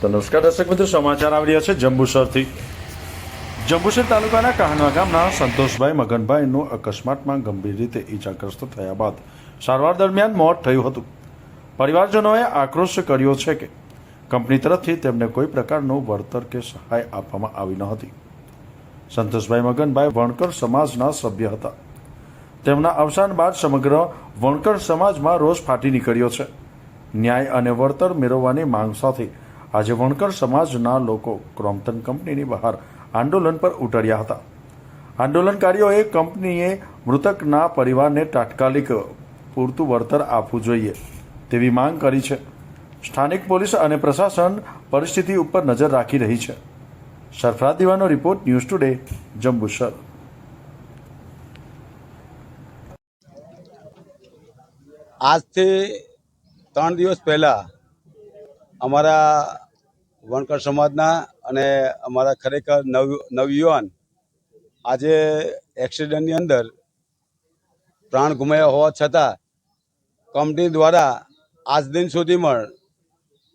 તો નમસ્કાર દર્શક મિત્રો, સમાચાર આવી છે જંબુસરથી. જંબુસર તાલુકાના કહાનવા ગામના સંતોષભાઈ મગનભાઈનું અકસ્માતમાં ગંભીર રીતે ઈજાગ્રસ્ત થયા બાદ સારવાર દરમિયાન મોત થયું હતું. પરિવારજનોએ આક્રોશ કર્યો છે કે કંપની તરફથી તેમને કોઈ પ્રકારનું વળતર કે સહાય આપવામાં આવી ન હતી. સંતોષભાઈ મગનભાઈ વણકર સમાજના સભ્ય હતા. તેમના અવસાન બાદ સમગ્ર વણકર સમાજમાં રોષ ફાટી નીકળ્યો છે. ન્યાય અને વળતર મેળવવાની માંગ સાથે આજે વણકર સમાજના લોકો ક્રોમ્પટન કંપનીની બહાર આંદોલન પર ઉતર્યા હતા. આંદોલનકારીઓએ કંપનીએ મૃતકના પરિવારને તાત્કાલિક પૂરતું વળતર આપવું જોઈએ તેવી માંગ કરી છે. સ્થાનિક પોલીસ અને પ્રશાસન પરિસ્થિતિ ઉપર નજર રાખી રહી છે. સરફરાજ દીવાનો રિપોર્ટ ન્યૂઝ ટુડે, જંબુસર. આજથી ત્રણ દિવસ પહેલાં અમારા વણકર સમાજના અને અમારા ખરેખર નવ નવયુવાન આજે એક્સિડન્ટની અંદર પ્રાણ ગુમાયા હોવા છતાં કંપની દ્વારા આજ દિન સુધીમાં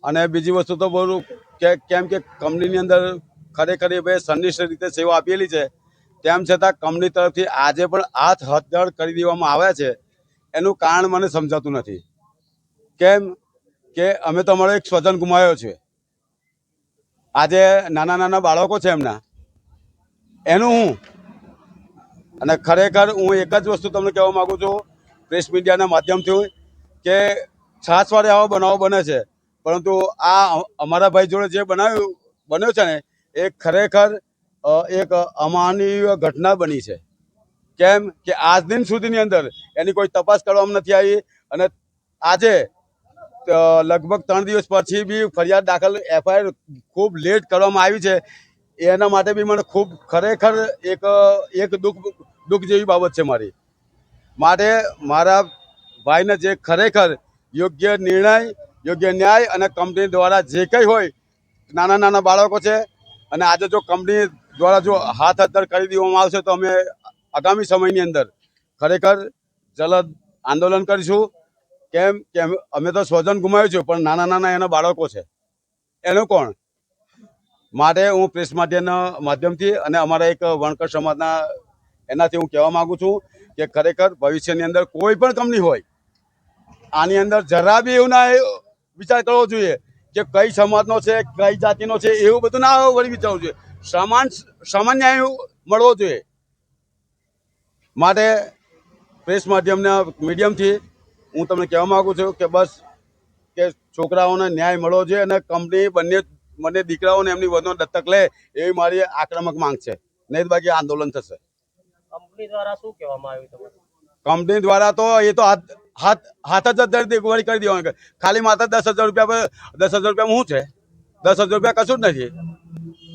અને બીજી વસ્તુ તો બહુ કે કેમ કે કંપનીની અંદર ખરેખર એ સંનિષ્ઠ રીતે સેવા આપેલી છે, તેમ છતાં કંપની તરફથી આજે પણ હાથ હથધડ કરી દેવામાં આવ્યા છે, એનું કારણ મને સમજાતું નથી. કેમ કે અમે તો અમારો એક સ્વજન ગુમાવ્યો છે. આજે નાના નાના બાળકો છે એમના. એનું હું. અને ખરેખર હું એક જ વસ્તુ તમને કહેવા માગું છું, પ્રેસ મીડિયાના માધ્યમથી કે છાસવારે આવો બનાવો બને છે. પરંતુ આ અમારા ભાઈ જોડે જે બનાવ્યું, બન્યો છે ને, એ ખરેખર એક અમાનવીય ઘટના બની છે. કેમ કે આજ દિન સુધીની અંદર એની કોઈ તપાસ કરવામાં નથી આવી અને આજે લગભગ ત્રણ દિવસ પછી બી ફરિયાદ દાખલ એફઆઈઆર ખૂબ લેટ કરવામાં આવી છે. એના માટે બી મને ખૂબ ખરેખર એક એક દુઃખ દુઃખ જેવી બાબત છે મારી. માટે મારા ભાઈને જે ખરેખર યોગ્ય નિર્ણય, યોગ્ય ન્યાય અને કંપની દ્વારા જે કંઈ હોય, નાના નાના બાળકો છે અને આજે જો કંપની દ્વારા જો હાથ હત્તર કરી દેવામાં આવશે તો અમે આગામી સમયની અંદર ખરેખર જલદ આંદોલન કરીશું. કેમ કે અમે- તો સ્વજન ગુમાવ્યું છે, પણ નાના નાના એના બાળકો છે. એનું કોણ? માટે હું પ્રેસ માધ્યમના માધ્યમથી અને અમારા એક વણકર સમાજના એનાથી હું કહેવા માગું છું કે ખરેખર ભવિષ્યની અંદર કોઈ પણ કંપની હોય, આની અંદર જરા બી એવું ના વિચાર કરવો જોઈએ કે કઈ સમાજનો છે, કઈ જાતિનો છે, એવું બધું ના વળી વિચારવું જોઈએ. સમાન સમાન ન્યાય મળવો જોઈએ. માટે પ્રેસ માધ્યમના મીડિયમથી હું તમને કહેવા માગું છું કે બસ કે છોકરાઓને ન્યાય મળવો જોઈએ અને કંપની બંને બંને દીકરાઓને એમની વધુ દત્તક લે એવી મારી આક્રમક માંગ છે. નહીં બાકી આંદોલન થશે. કંપની દ્વારા શું કહેવામાં આવ્યું કંપની દ્વારા તો એ તો હાથ હાથ હાથ જ વળી કરી દેવાનું ખાલી માત્ર દસ હજાર રૂપિયા પર દસ હજાર રૂપિયા શું છે? દસ હજાર રૂપિયા કશું જ નથી.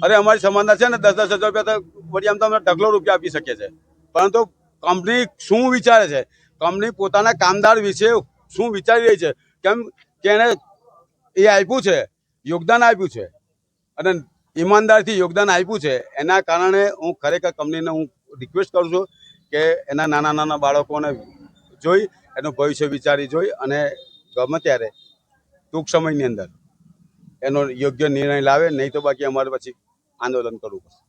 અરે અમારી સમાજના છે ને દસ દસ હજાર રૂપિયા તો વળી આમ તો અમને ઢગલો રૂપિયા આપી શકીએ છીએ. પરંતુ કંપની શું વિચારે છે? કંપની પોતાના કામદાર વિશે શું વિચારી રહી છે? કેમ કે એને એ આપ્યું છે, યોગદાન આપ્યું છે. અને ઈમાનદારથી યોગદાન આપ્યું છે. એના કારણે હું ખરેખર કંપનીને હું રિક્વેસ્ટ કરું છું કે એના નાના નાના બાળકોને જોઈ, એનું ભવિષ્ય વિચારી જોઈ અને ગમે ત્યારે ટૂંક સમયની અંદર એનો યોગ્ય નિર્ણય લાવે, નહીં તો બાકી અમારે પછી આંદોલન કરવું પડશે.